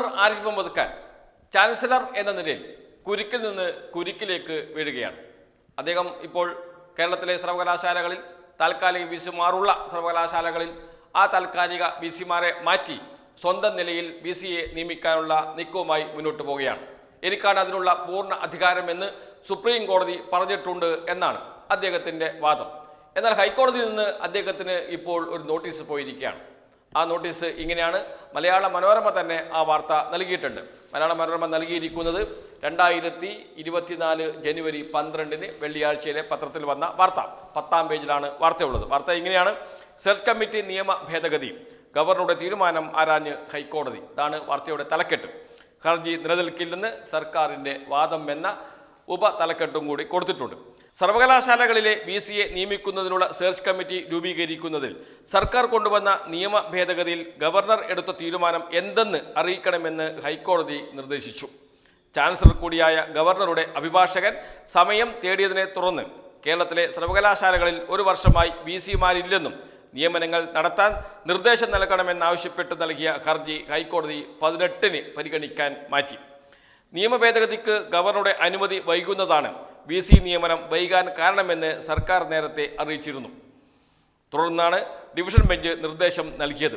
Governor Arif Mohammed Khan chancellor എന്ന നിലയിൽ കുരുക്കിൽ നിന്ന് കുരുക്കിലേക്ക് വീഴുകയാണ്. അദ്ദേഹം ഇപ്പോൾ കേരളത്തിലെ സർവകലാശാലകളിൽ താൽക്കാലിക വി സിമാറുള്ള സർവകലാശാലകളിൽ ആ താൽക്കാലിക വി സിമാരെ മാറ്റി സ്വന്തം നിലയിൽ വി സിയെ നിയമിക്കാനുള്ള നീക്കവുമായി മുന്നോട്ട് പോവുകയാണ്. എനിക്കാണ് അതിനുള്ള പൂർണ അധികാരമെന്ന് സുപ്രീം കോടതി പറഞ്ഞിട്ടുണ്ട് എന്നാണ് അദ്ദേഹത്തിന്റെ വാദം. എന്നാൽ ഹൈക്കോടതിയിൽ നിന്ന് അദ്ദേഹത്തിന് ഇപ്പോൾ ഒരു നോട്ടീസ് പോയിരിക്കുകയാണ്. ആ നോട്ടീസ് ഇങ്ങനെയാണ്. മലയാള മനോരമ തന്നെ ആ വാർത്ത നൽകിയിട്ടുണ്ട്. മലയാള മനോരമ നൽകിയിരിക്കുന്നത് രണ്ടായിരത്തി ഇരുപത്തിനാല് ജനുവരി പന്ത്രണ്ടിന് വെള്ളിയാഴ്ചയിലെ പത്രത്തിൽ വന്ന വാർത്ത. പത്താം പേജിലാണ് വാർത്തയുള്ളത്. വാർത്ത ഇങ്ങനെയാണ്. സെർച്ച് കമ്മിറ്റി നിയമ ഭേദഗതി. ഗവർണറുടെ തീരുമാനം ആരാഞ്ഞ് ഹൈക്കോടതി. ഇതാണ് വാർത്തയുടെ തലക്കെട്ട്. ഹർജി നിലനിൽക്കില്ലെന്ന് സർക്കാരിന്റെ വാദം എന്ന ഉപതലക്കെട്ടും കൂടി കൊടുത്തിട്ടുണ്ട്. സർവകലാശാലകളിലെ വി സിയെ നിയമിക്കുന്നതിനുള്ള സെർച്ച് കമ്മിറ്റി രൂപീകരിക്കുന്നതിൽ സർക്കാർ കൊണ്ടുവന്ന നിയമ ഭേദഗതിയിൽ ഗവർണർ എടുത്ത തീരുമാനം എന്തെന്ന് അറിയിക്കണമെന്ന് ഹൈക്കോടതി നിർദ്ദേശിച്ചു. ചാൻസലർ കൂടിയായ ഗവർണറുടെ അഭിഭാഷകൻ സമയം തേടിയതിനെ തുടർന്ന് കേരളത്തിലെ സർവകലാശാലകളിൽ ഒരു വർഷമായി വി സിമാരില്ലെന്നും നിയമനങ്ങൾ നടത്താൻ നിർദ്ദേശം നൽകണമെന്നാവശ്യപ്പെട്ട് നൽകിയ ഹർജി ഹൈക്കോടതി പതിനെട്ടിന് പരിഗണിക്കാൻ മാറ്റി. നിയമ ഭേദഗതിക്ക് ഗവർണറുടെ അനുമതി വൈകുന്നതാണ്. വി സി നിയമനം വൈകാൻ കാരണമെന്ന് സർക്കാർ നേരത്തെ അറിയിച്ചിരുന്നു. തുടർന്നാണ് ഡിവിഷൻ ബെഞ്ച് നിർദ്ദേശം നൽകിയത്.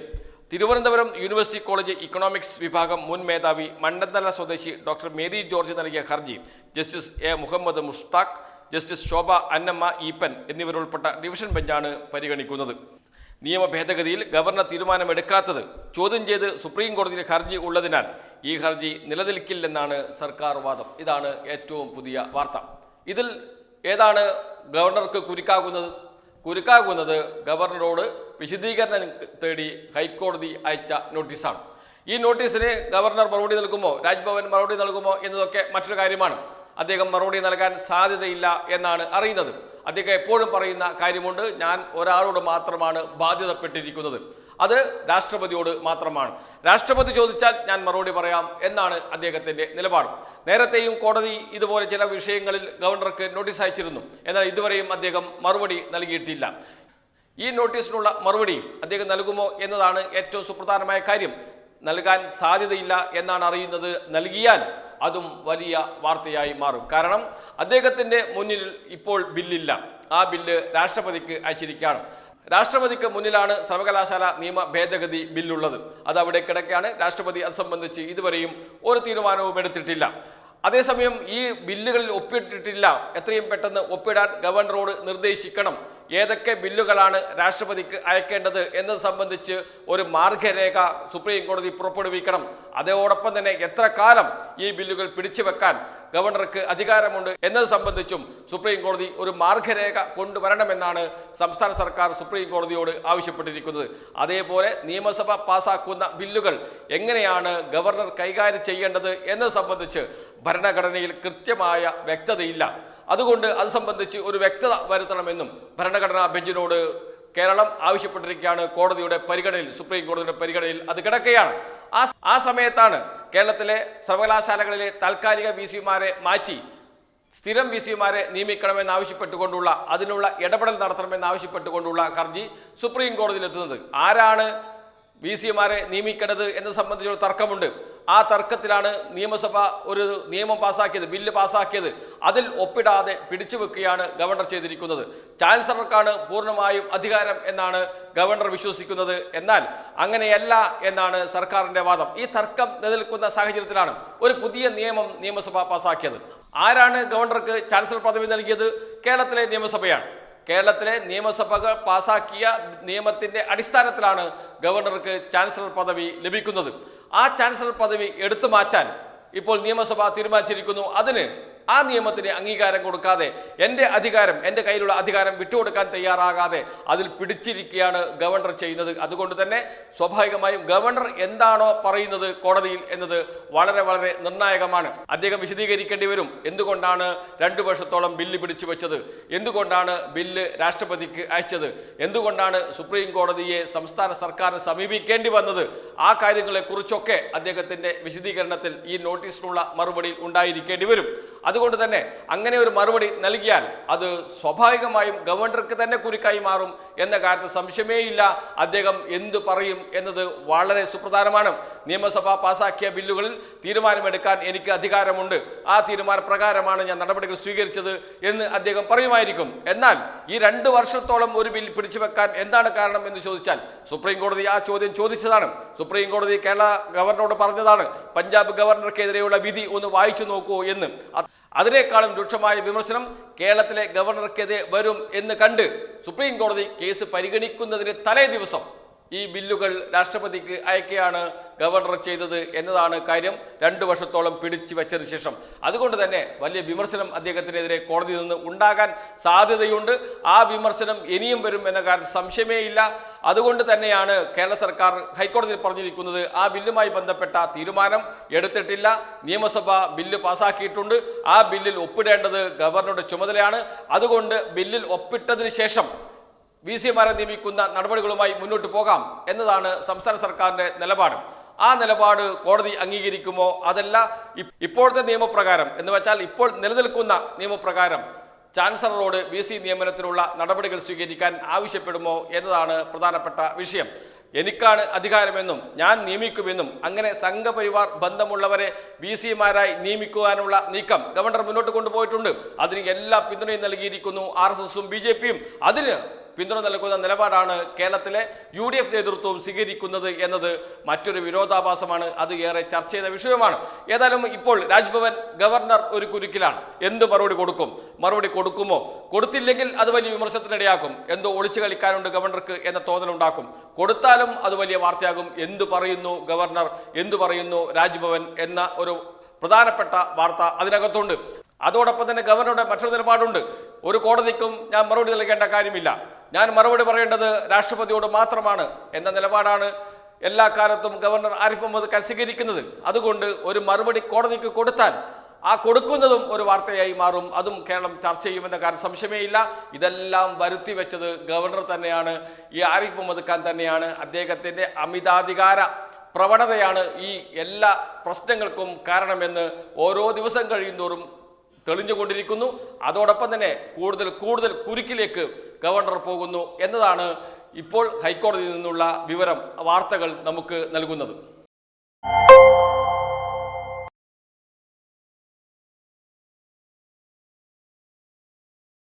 തിരുവനന്തപുരം യൂണിവേഴ്സിറ്റി കോളേജ് ഇക്കണോമിക്സ് വിഭാഗം മുൻ മേധാവി മണ്ടന്തല സ്വദേശി ഡോക്ടർ മേരി ജോർജ് നൽകിയ ഹർജി justice A Muhammad Mushtaq justice Shobha Annamma Eapen എന്നിവരുൾപ്പെട്ട division ബെഞ്ചാണ് പരിഗണിക്കുന്നത്. നിയമ ഭേദഗതിയിൽ ഗവർണർ തീരുമാനമെടുക്കാത്തത് ചോദ്യം ചെയ്ത് സുപ്രീം കോടതിയിൽ ഹർജി ഉള്ളതിനാൽ ഈ ഹർജി നിലനിൽക്കില്ലെന്നാണ് സർക്കാർ വാദം. ഇതാണ് ഏറ്റവും പുതിയ വാർത്ത. ഇതിൽ ഏതാണ് ഗവർണർക്ക് കുരുക്കാകുന്നത്? കുരുക്കാകുന്നത് ഗവർണറോട് വിശദീകരണം തേടി ഹൈക്കോടതി അയച്ച നോട്ടീസാണ്. ഈ നോട്ടീസിന് ഗവർണർ മറുപടി നൽകുമോ? രാജ്ഭവൻ മറുപടി നൽകുമോ എന്നതൊക്കെ മറ്റൊരു കാര്യമാണ്. അദ്ദേഹം മറുപടി നൽകാൻ സാധ്യതയില്ല എന്നാണ് അറിയുന്നത്. അദ്ദേഹം എപ്പോഴും പറയുന്ന കാര്യമുണ്ട്. ഞാൻ ഒരാളോട് മാത്രമാണ് ബാധ്യതപ്പെട്ടിരിക്കുന്നത്. അത് രാഷ്ട്രപതിയോട് മാത്രമാണ്. രാഷ്ട്രപതി ചോദിച്ചാൽ ഞാൻ മറുപടി പറയാം എന്നാണ് അദ്ദേഹത്തിന്റെ നിലപാട്. നേരത്തെയും കോടതി ഇതുപോലെ ചില വിഷയങ്ങളിൽ ഗവർണർക്ക് നോട്ടീസ് അയച്ചിരുന്നു. എന്നാൽ ഇതുവരെയും അദ്ദേഹം മറുപടി നൽകിയിട്ടില്ല. ഈ നോട്ടീസിനുള്ള മറുപടി അദ്ദേഹം നൽകുമോ എന്നതാണ് ഏറ്റവും സുപ്രധാനമായ കാര്യം. നൽകാൻ സാധ്യതയില്ല എന്നാണ് അറിയുന്നത്. നൽകിയാൽ അതും വലിയ വാർത്തയായി മാറും. കാരണം അദ്ദേഹത്തിന്റെ മുന്നിൽ ഇപ്പോൾ ബില്ലില്ല. ആ ബില്ല് രാഷ്ട്രപതിക്ക് അയച്ചിരിക്കുകയാണ്. രാഷ്ട്രപതിക്ക് മുന്നിലാണ് സർവകലാശാല നിയമ ഭേദഗതി ബില്ലുള്ളത്. അത് അവിടെ കിടക്കുകയാണ് രാഷ്ട്രപതി അത് സംബന്ധിച്ച് ഇതുവരെയും ഒരു തീരുമാനവും എടുത്തിട്ടില്ല. അതേസമയം ഈ ബില്ലുകളിൽ ഒപ്പിട്ടിട്ടില്ല. എത്രയും പെട്ടെന്ന് ഒപ്പിടാൻ ഗവർണറോട് നിർദ്ദേശിക്കണം. ഏതൊക്കെ ബില്ലുകളാണ് രാഷ്ട്രപതിക്ക് അയക്കേണ്ടത് എന്നത് സംബന്ധിച്ച് ഒരു മാർഗരേഖ സുപ്രീം കോടതി പുറപ്പെടുവിക്കണം. അതോടൊപ്പം തന്നെ എത്ര കാലം ഈ ബില്ലുകൾ പിടിച്ചു വെക്കാൻ ഗവർണർക്ക് അധികാരമുണ്ട് എന്നത് സംബന്ധിച്ചും സുപ്രീം കോടതി ഒരു മാർഗരേഖ കൊണ്ടുവരണമെന്നാണ് സംസ്ഥാന സർക്കാർ സുപ്രീം കോടതിയോട് ആവശ്യപ്പെട്ടിരിക്കുന്നത്. അതേപോലെ നിയമസഭ പാസാക്കുന്ന ബില്ലുകൾ എങ്ങനെയാണ് ഗവർണർ കൈകാര്യം ചെയ്യേണ്ടത് എന്നത് സംബന്ധിച്ച് ഭരണഘടനയിൽ കൃത്യമായ വ്യക്തതയില്ല. അതുകൊണ്ട് അത് സംബന്ധിച്ച് ഒരു വ്യക്തത വരുത്തണമെന്നും ഭരണഘടനാ ബെഞ്ചിനോട് കേരളം ആവശ്യപ്പെട്ടിരിക്കുകയാണ്. കോടതിയുടെ പരിഗണനയിൽ സുപ്രീം കോടതിയുടെ പരിഗണനയിൽ അത് കിടക്കുകയാണ്. ആ ആ സമയത്താണ് കേരളത്തിലെ സർവകലാശാലകളിലെ താൽക്കാലിക വി സിമാരെ മാറ്റി സ്ഥിരം വി സിമാരെ നിയമിക്കണമെന്ന് ആവശ്യപ്പെട്ടുകൊണ്ടുള്ള അതിനുള്ള ഇടപെടൽ നടത്തണമെന്ന് ആവശ്യപ്പെട്ടുകൊണ്ടുള്ള ഹർജി സുപ്രീം കോടതിയിൽ എത്തുന്നത്. ആരാണ് വി സിമാരെ നിയമിക്കേണ്ടത് എന്നത് സംബന്ധിച്ചുള്ള തർക്കമുണ്ട്. ആ തർക്കത്തിലാണ് നിയമസഭ ഒരു നിയമം പാസാക്കിയത് ബില്ല് പാസാക്കിയത്. അതിൽ ഒപ്പിടാതെ പിടിച്ചു വെക്കുകയാണ് ഗവർണർ ചെയ്തിരിക്കുന്നത്. ചാൻസലർക്കാണ് പൂർണമായും അധികാരം എന്നാണ് ഗവർണർ വിശ്വസിക്കുന്നത്. എന്നാൽ അങ്ങനെയല്ല എന്നാണ് സർക്കാരിന്റെ വാദം. ഈ തർക്കം നിലനിൽക്കുന്ന സാഹചര്യത്തിലാണ് ഒരു പുതിയ നിയമം നിയമസഭ പാസാക്കിയത്. ആരാണ് ഗവർണർക്ക് ചാൻസലർ പദവി നൽകിയത്? കേരളത്തിലെ നിയമസഭയാണ്. കേരളത്തിലെ നിയമസഭകൾ പാസാക്കിയ നിയമത്തിന്റെ അടിസ്ഥാനത്തിലാണ് ഗവർണർക്ക് ചാൻസലർ പദവി ലഭിക്കുന്നത്. ആ ചാൻസലർ പദവി എടുത്തു മാറ്റാൻ ഇപ്പോൾ നിയമസഭ തീരുമാനിച്ചിരിക്കുന്നു. അതിന് ആ നിയമത്തിന് അംഗീകാരം കൊടുക്കാതെ എന്റെ അധികാരം എന്റെ കയ്യിലുള്ള അധികാരം വിട്ടുകൊടുക്കാൻ തയ്യാറാകാതെ അതിൽ പിടിച്ചിരിക്കുകയാണ് ഗവർണർ ചെയ്യുന്നത്. അതുകൊണ്ട് തന്നെ സ്വാഭാവികമായും ഗവർണർ എന്താണോ പറയുന്നത് കോടതിയിൽ എന്നത് വളരെ വളരെ നിർണായകമാണ്. അദ്ദേഹം വിശദീകരിക്കേണ്ടി വരും. എന്തുകൊണ്ടാണ് രണ്ടു വർഷത്തോളം ബില്ല് പിടിച്ചു വെച്ചത്? എന്തുകൊണ്ടാണ് ബില്ല് രാഷ്ട്രപതിക്ക് അയച്ചത്? എന്തുകൊണ്ടാണ് സുപ്രീം കോടതിയെ സംസ്ഥാന സർക്കാരിന് സമീപിക്കേണ്ടി വന്നത്? ആ കാര്യങ്ങളെക്കുറിച്ചൊക്കെ അദ്ദേഹത്തിന്റെ വിശദീകരണത്തിൽ ഈ നോട്ടീസിനുള്ള മറുപടി ഉണ്ടായിരിക്കേണ്ടി വരും. അതുകൊണ്ട് തന്നെ അങ്ങനെ ഒരു മറുപടി നൽകിയാൽ അത് സ്വാഭാവികമായും ഗവർണർക്ക് തന്നെ കുരുക്കായി മാറും എന്ന കാര്യത്തിൽ സംശയമേയില്ല. അദ്ദേഹം എന്തു പറയും എന്നത് വളരെ സുപ്രധാനമാണ്. നിയമസഭ പാസാക്കിയ ബില്ലുകളിൽ തീരുമാനമെടുക്കാൻ എനിക്ക് അധികാരമുണ്ട്. ആ തീരുമാനപ്രകാരമാണ് ഞാൻ നടപടികൾ സ്വീകരിച്ചത് എന്ന് അദ്ദേഹം പറയുമായിരിക്കും. എന്നാൽ ഈ രണ്ട് വർഷത്തോളം ഒരു ബിൽ പിടിച്ചു വെക്കാൻ എന്താണ് കാരണം എന്ന് ചോദിച്ചാൽ സുപ്രീം കോടതി ആ ചോദ്യം ചോദിച്ചതാണ്. സുപ്രീം കോടതി കേരള ഗവർണറോട് പറഞ്ഞതാണ് പഞ്ചാബ് ഗവർണർക്കെതിരെയുള്ള വിധി ഒന്ന് വായിച്ചു നോക്കൂ എന്ന്. അതിനേക്കാളും രൂക്ഷമായ വിമർശനം കേരളത്തിലെ ഗവർണർക്കെതിരെ വരും എന്ന് കണ്ട് സുപ്രീം കോടതി കേസ് പരിഗണിക്കുന്നതിന് തലേ ദിവസം ഈ ബില്ലുകൾ രാഷ്ട്രപതിക്ക് അയക്കുകയാണ് ഗവർണർ ചെയ്തത് എന്നതാണ് കാര്യം. രണ്ടു വർഷത്തോളം പിടിച്ചു വെച്ചതിന് ശേഷം. അതുകൊണ്ട് തന്നെ വലിയ വിമർശനം അദ്ദേഹത്തിനെതിരെ കോടതിയിൽ നിന്ന് ഉണ്ടാകാൻ സാധ്യതയുണ്ട്. ആ വിമർശനം ഇനിയും വരും എന്ന കാര്യത്തിൽ സംശയമേ ഇല്ല. അതുകൊണ്ട് തന്നെയാണ് കേരള സർക്കാർ ഹൈക്കോടതിയിൽ പറഞ്ഞിരിക്കുന്നത് ആ ബില്ലുമായി ബന്ധപ്പെട്ട തീരുമാനം എടുത്തിട്ടില്ല. നിയമസഭ ബില്ല് പാസാക്കിയിട്ടുണ്ട്. ആ ബില്ലിൽ ഒപ്പിടേണ്ടത് ഗവർണറുടെ ചുമതലയാണ്. അതുകൊണ്ട് ബില്ലിൽ ഒപ്പിട്ടതിന് ശേഷം വി സിമാരെ നിയമിക്കുന്ന നടപടികളുമായി മുന്നോട്ട് പോകാം എന്നതാണ് സംസ്ഥാന സർക്കാരിന്റെ നിലപാട്. ആ നിലപാട് കോടതി അംഗീകരിക്കുമോ? അതല്ല ഇപ്പോഴത്തെ നിയമപ്രകാരം എന്ന് വെച്ചാൽ ഇപ്പോൾ നിലനിൽക്കുന്ന നിയമപ്രകാരം ചാൻസലറോട് വി സി നിയമനത്തിനുള്ള നടപടികൾ സ്വീകരിക്കാൻ ആവശ്യപ്പെടുമോ എന്നതാണ് പ്രധാനപ്പെട്ട വിഷയം. എനിക്കാണ് അധികാരമെന്നും ഞാൻ നിയമിക്കുമെന്നും അങ്ങനെ സംഘപരിവാർ ബന്ധമുള്ളവരെ വി സിമാരായി നിയമിക്കുവാനുള്ള നീക്കം ഗവർണർ മുന്നോട്ട് കൊണ്ടുപോയിട്ടുണ്ട്. അതിന് എല്ലാ പിന്തുണയും നൽകിയിരിക്കുന്നു ആർ എസ് എസും ബി ജെ പിയും. അതിന് പിന്തുണ നൽകുന്ന നിലപാടാണ് കേരളത്തിലെ യു ഡി എഫ് നേതൃത്വവും സ്വീകരിക്കുന്നത് എന്നത് മറ്റൊരു വിരോധാഭാസമാണ്. അത് ഏറെ ചർച്ച ചെയ്ത വിഷയമാണ്. ഏതായാലും ഇപ്പോൾ രാജ്ഭവൻ ഗവർണർ ഒരു കുരുക്കിലാണ്. എന്ത് മറുപടി കൊടുക്കും? മറുപടി കൊടുക്കുമോ? കൊടുത്തില്ലെങ്കിൽ അത് വലിയ വിമർശനത്തിനിടയാക്കും. എന്തോ ഒളിച്ചു കളിക്കാനുണ്ട് ഗവർണർക്ക് എന്ന തോന്നലുണ്ടാക്കും. കൊടുത്താലും അത് വലിയ വാർത്തയാകും. എന്ത് പറയുന്നു ഗവർണർ? എന്തു പറയുന്നു രാജ്ഭവൻ എന്ന ഒരു പ്രധാനപ്പെട്ട വാർത്ത അതിനകത്തുണ്ട്. അതോടൊപ്പം തന്നെ ഗവർണറുടെ മറ്റൊരു നിലപാടുണ്ട്. ഒരു കോടതിക്കും ഞാൻ മറുപടി നൽകേണ്ട കാര്യമില്ല. ഞാൻ മറുപടി പറയേണ്ടത് രാഷ്ട്രപതിയോട് മാത്രമാണ് എന്ന നിലപാടാണ് എല്ലാ കാലത്തും ഗവർണർ ആരിഫ് മുഹമ്മദ് സ്വീകരിക്കുന്നത് അതുകൊണ്ട് ഒരു മറുപടി കോടതിക്ക് കൊടുത്താൽ ആ കൊടുക്കുന്നതും ഒരു വാർത്തയായി മാറും. അതും കേരളം ചർച്ച ചെയ്യുമെന്ന കാര്യം സംശയമേയില്ല ഇതെല്ലാം വരുത്തി വെച്ചത് ഗവർണർ തന്നെയാണ്. ഈ ആരിഫ് മുഹമ്മദ് ഖാൻ തന്നെയാണ്. അദ്ദേഹത്തിന്റെ അമിതാധികാര പ്രവണതയാണ് ഈ എല്ലാ പ്രശ്നങ്ങൾക്കും കാരണമെന്ന് ഓരോ ദിവസം കഴിയുന്തോറും തെളിഞ്ഞുകൊണ്ടിരിക്കുന്നു. അതോടൊപ്പം തന്നെ കൂടുതൽ കൂടുതൽ കുരുക്കിലേക്ക് ഗവർണർ പോകുന്നു എന്നതാണ് ഇപ്പോൾ ഹൈക്കോടതിയിൽ നിന്നുള്ള വിവരം വാർത്തകൾ നമുക്ക് നൽകുന്നത്.